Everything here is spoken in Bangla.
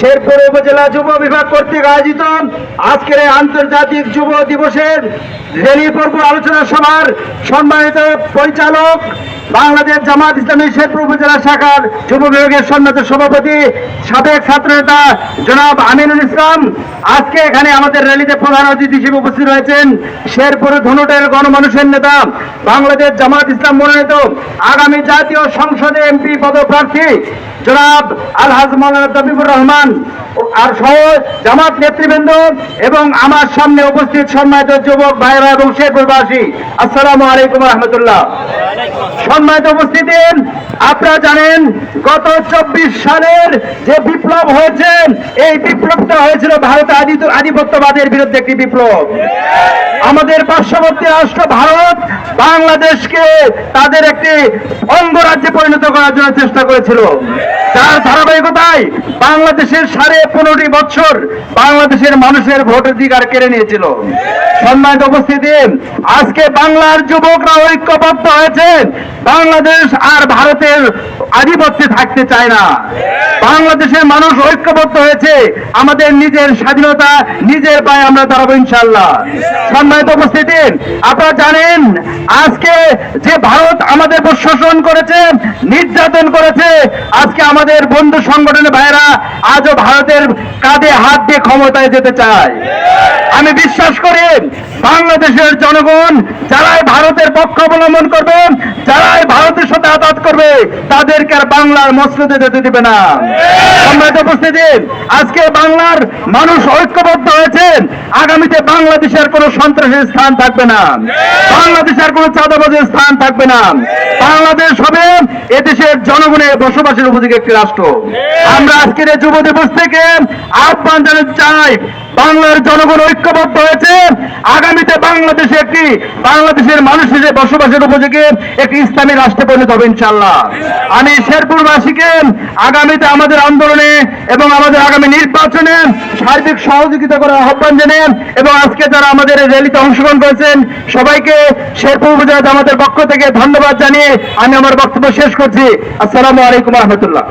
শেরপুর উপজেলা যুব বিভাগ কর্তৃক আয়োজিত আজকের এই আন্তর্জাতিক যুব দিবসের রেলি পর্ব আলোচনা সভার সম্মানিত পরিচালক বাংলাদেশ জামাত ইসলামী শেরপুর উপজেলা শাখার যুব বিভাগের সম্মানিত সভাপতি, সাবেক ছাত্রনেতা জনাব আমিনুল ইসলাম। আজকে এখানে আমাদের র্যালিতে প্রধান অতিথি হিসেবে উপস্থিত রয়েছেন শেরপুর ধনুটের গণমানুষের নেতা, বাংলাদেশ জামাত ইসলাম মনোনীত আগামী জাতীয় সংসদে এমপি পদপ্রার্থী জনাব আলহাজ মাওলানা তবিবুর রহমান। আর সহ জামাত নেতৃবৃন্দ এবং আমার সামনে উপস্থিত সম্মানিত যুবক ভাইরা এবং শেরপুরবাসী আসসালামু আলাইকুম রহমতুল্লাহ। সম্মানিত উপস্থিতি, আপনারা জানেন, গত চব্বিশ সালের যে বিপ্লব হয়েছে, এই বিপ্লবটা হয়েছিল ভারত আধিপত্যবাদের বিরুদ্ধে একটি বিপ্লব। আমাদের পার্শ্ববর্তী রাষ্ট্র ভারত বাংলাদেশকে তাদের একটি অঙ্গরাজ্যে পরিণত করার জন্য চেষ্টা করেছিল। তার ধারাবাহিকতায় বাংলাদেশের সাড়ে পনেরোটি বছর বাংলাদেশের মানুষের ভোটাধিকার কেড়ে নিয়েছিল। সম্মানিত উপস্থিতি, আজকে বাংলার যুবকরা ঐক্যবদ্ধ হয়েছে। বাংলাদেশ আর ভারতের আধিপত্যে থাকতে চায় না। বাংলাদেশের মানুষ ঐক্যবদ্ধ হয়েছে। আমাদের নিজের স্বাধীনতা নিজের পায়ে আমরা দাঁড়াবো ইনশাল্লাহ সম্মানিত উপস্থিতি আপনারা জানেন, আজকে যে ভারত আমাদের প্রশাসন করেছে, নির্যাতন করেছে, আজকে আমাদের বন্ধু সংগঠনের ভাইরা আজও ভারতের কাঁধে হাত দিয়ে ক্ষমতায় যেতে চায়। আমি বিশ্বাস করি, বাংলাদেশের জনগণ যারাই ভারতের পক্ষ অবলম্বন করবে, যারাই ভারতের আঘাত করবে, তাদেরকে আর বাংলার মসজিদে যেতে দিবে না। সম্মানিত উপস্থিতি, আজকে বাংলার মানুষ ঐক্যবদ্ধ হয়েছে, আগামীতে বাংলাদেশের কোনো সন্ত্রাসের স্থান থাকবে না। বাংলাদেশের কোনো চাঁদাবাজের স্থান থাকবে না। বাংলাদেশ হবে এদেশের জনগণের বসবাসের উপযোগী একটি রাষ্ট্র। আমরা আজকের যুব দিবস থেকে আহ্বান জানাতে চাই বাংলার জনগণ ঐক্যবদ্ধ হয়েছে। আগামীতে বাংলাদেশে একটি, বাংলাদেশের মানুষ হিসেবে বসবাসের উপযোগী একটি ইসলামী রাষ্ট্রে পরিণত হবে ইনশাল্লাহ আমি শেরপুরবাসীকে আগামীতে আমাদের আন্দোলনে এবং আমাদের আগামী নির্বাচনে সার্বিক সহযোগিতা করার আহ্বান জানেন এবং আজকে যারা আমাদের র্যালিতে অংশগ্রহণ করেছেন, সবাইকে শেরপুর উপজেলা আমাদের পক্ষ থেকে ধন্যবাদ জানিয়ে আমি আমার বক্তব্য শেষ করছি। আসসালামু আলাইকুম রহমতুল্লাহ।